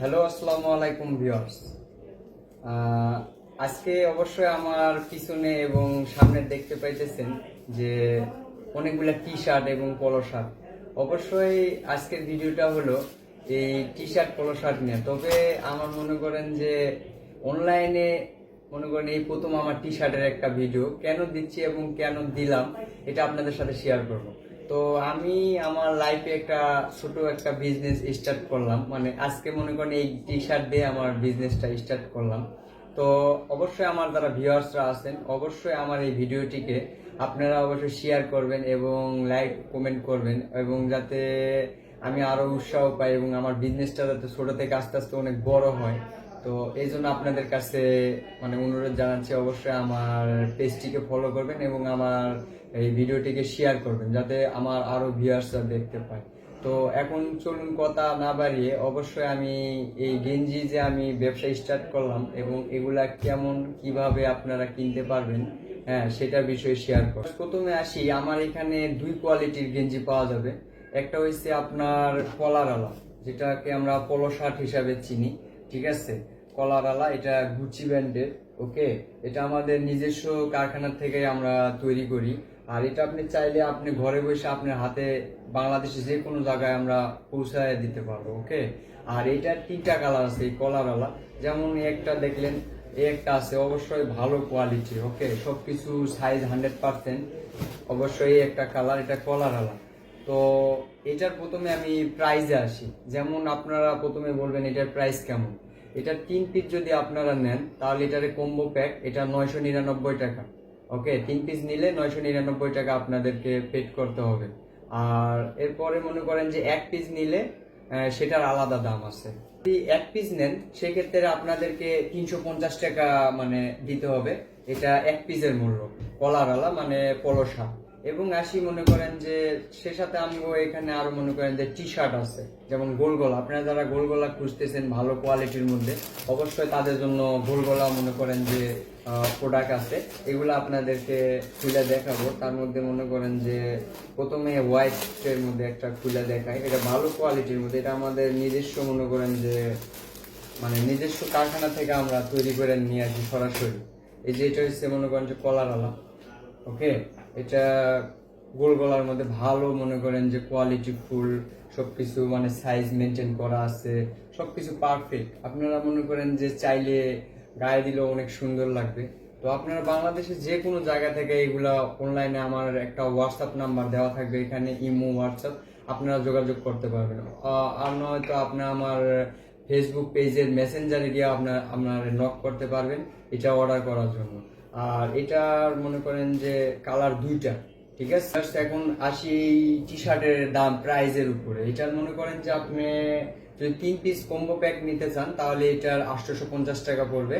Hello আসসালামু আলাইকুম viewers আজকে অবশ্যই আমার পিছনে এবং সামনে দেখতে পাইতেছেন যে অনেকগুলো টি শার্ট এবং পলো শার্ট অবশ্যই আজকের ভিডিওটা হলো এই টি শার্ট পলো শার্ট নিয়ে। তবে আমার মনে করেন যে অনলাইনে মনে করেন এই প্রথম আমার টি শার্টের একটা ভিডিও। কেন দিচ্ছি এবং কেন দিলাম, এটা আপনাদের সাথে শেয়ার করব। তো আমি আমার লাইফে একটা ছোট একটা বিজনেস স্টার্ট করলাম। মানে আজকে মনে করেন এই টি শার্ট দিয়ে আমার বিজনেসটা স্টার্ট করলাম। তো অবশ্যই আমার যারা ভিউয়ার্সরা আছেন, অবশ্যই আমার এই ভিডিওটিকে আপনারা অবশ্যই শেয়ার করবেন এবং লাইক কমেন্ট করবেন এবং যাতে আমি আরও উৎসাহ পাই এবং আমার বিজনেসটা যাতে ছোট থেকে আস্তে আস্তে অনেক বড় হয়। তো এই জন্য আপনাদের কাছে মানে অনুরোধ জানাচ্ছি অবশ্যই আমার পেজটিকে ফলো করবেন এবং আমার এই ভিডিওটিকে শেয়ার করবেন, যাতে আমার আরও ভিউয়ার্সরা দেখতে পায়। তো এখন চলুন কথা না বাড়িয়ে, অবশ্যই আমি এই গেঞ্জি যে আমি ব্যবসা স্টার্ট করলাম এবং এগুলা কেমন, কীভাবে আপনারা কিনতে পারবেন হ্যাঁ সেটার বিষয়ে শেয়ার করব। প্রথমে আসি, আমার এখানে দুই কোয়ালিটির গেঞ্জি পাওয়া যাবে। একটা হচ্ছে আপনার কলার আলা যেটাকে আমরা পলো শার্ট হিসাবে চিনি, ঠিক আছে? কলার আলা এটা গুচি ব্র্যান্ডের, ওকে? এটা আমাদের নিজস্ব কারখানা থেকে আমরা তৈরি করি। আর এটা আপনি চাইলে আপনি ঘরে বসে আপনার হাতে বাংলাদেশে যে কোনো জায়গায় আমরা পৌঁছায় দিতে পারব, ওকে? আর এটার তিনটা কালার আছে, এই কলার আলা যেমন একটা দেখলেন একটা আছে, অবশ্যই ভালো কোয়ালিটি ওকে? সবকিছু সাইজ হান্ড্রেড পার্সেন্ট অবশ্যই একটা কালার, এটা কলার আলা তো এটার প্রথমে আমি প্রাইজে আসি। যেমন আপনারা প্রথমে বলবেন এটার প্রাইস কেমন? এটার তিন পিস যদি আপনারা নেন, তাহলে এটার কম্বো প্যাক এটা নয়শো নিরানব্বই টাকা। ওকে তিন পিস নিলে নয়শো নিরানব্বই টাকা আপনাদেরকে পেড করতে হবে। আর এরপরে মনে করেন যে এক পিস নিলে সেটার আলাদা দাম আছে। যদি এক পিস নেন, সেক্ষেত্রে আপনাদেরকে তিনশো পঞ্চাশ টাকা মানে দিতে হবে। এটা এক পিসের মূল্য। কলার আলা মানে পলসা। এবং আসি মনে করেন যে সে সাথে আমিও এখানে আরও মনে করেন যে টি শার্ট আছে, যেমন গোলগলা। আপনারা যারা গোলগলা খুঁজতেছেন ভালো কোয়ালিটির মধ্যে, অবশ্যই তাদের জন্য গোলগলা মনে করেন যে প্রোডাক্ট আছে। এগুলো আপনাদেরকে খুলে দেখাবো। তার মধ্যে মনে করেন যে প্রথমে হোয়াইটের মধ্যে একটা খুলে দেখায় এটা ভালো কোয়ালিটির মধ্যে। এটা আমাদের নিজস্ব মনে করেন যে মানে নিজস্ব কারখানা থেকে আমরা তৈরি করে নিয়ে আসি সরাসরি। এই যে এটা হচ্ছে মনে করেন যে কলার আলা। ওকে এটা গোল গলার মধ্যে ভালো মনে করেন যে কোয়ালিটি ফুল, সবকিছু মানে সাইজ মেনটেন করা আছে, সবকিছু পারফেক্ট আপনারা মনে করেন যে চাইলে গায়ে দিলেও অনেক সুন্দর লাগবে। তো আপনারা বাংলাদেশে যে কোনো জায়গা থেকে এগুলা অনলাইনে আমার একটা হোয়াটসঅ্যাপ নাম্বার দেওয়া থাকবে, এখানে ইমো হোয়াটসঅ্যাপ আপনারা যোগাযোগ করতে পারবেন। আর নয়তো আপনারা আমার ফেসবুক পেজের মেসেঞ্জারে গিয়ে আপনার আপনার নক করতে পারবেন, এটা অর্ডার করার জন্য। আর এটার মনে করেন যে কালার দুইটা, ঠিক আছে? এখন আসি টি শার্টের দাম প্রাইজের উপরে। এটার মনে করেন যে আপনি যদি তিন পিস কম্বো প্যাক নিতে চান, তাহলে এটার আটশোশো পঞ্চাশ টাকা পড়বে।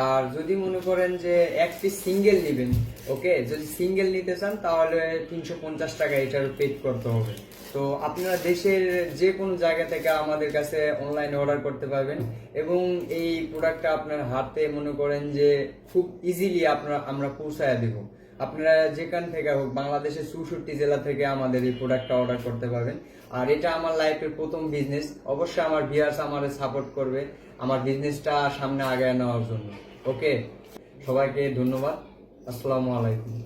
আর যদি মনে করেন যে এক পিস সিঙ্গেল নেবেন, ওকে, যদি সিঙ্গেল নিতে চান, তাহলে তিনশো পঞ্চাশ টাকা এটার পেড করতে হবে। তো আপনারা দেশের যে কোনো জায়গা থেকে আমাদের কাছে অনলাইনে অর্ডার করতে পারবেন। এবং এই প্রোডাক্টটা আপনার হাতে মনে করেন যে খুব ইজিলি আপনারা, আমরা পৌঁছায় দেব। আপনারা যেখান থেকে হোক, বাংলাদেশের চৌষট্টি জেলা থেকে আমাদের এই প্রোডাক্টটা অর্ডার করতে পারবেন। আর এটা আমার লাইফের প্রথম বিজনেস অবশ্যই আমার ভিয়ার্স আমার সাপোর্ট করবে আমার বিজনেসটা সামনে আগায় নেওয়ার জন্য। ওকে সবাইকে ধন্যবাদ। আসসালামু আলাইকুম।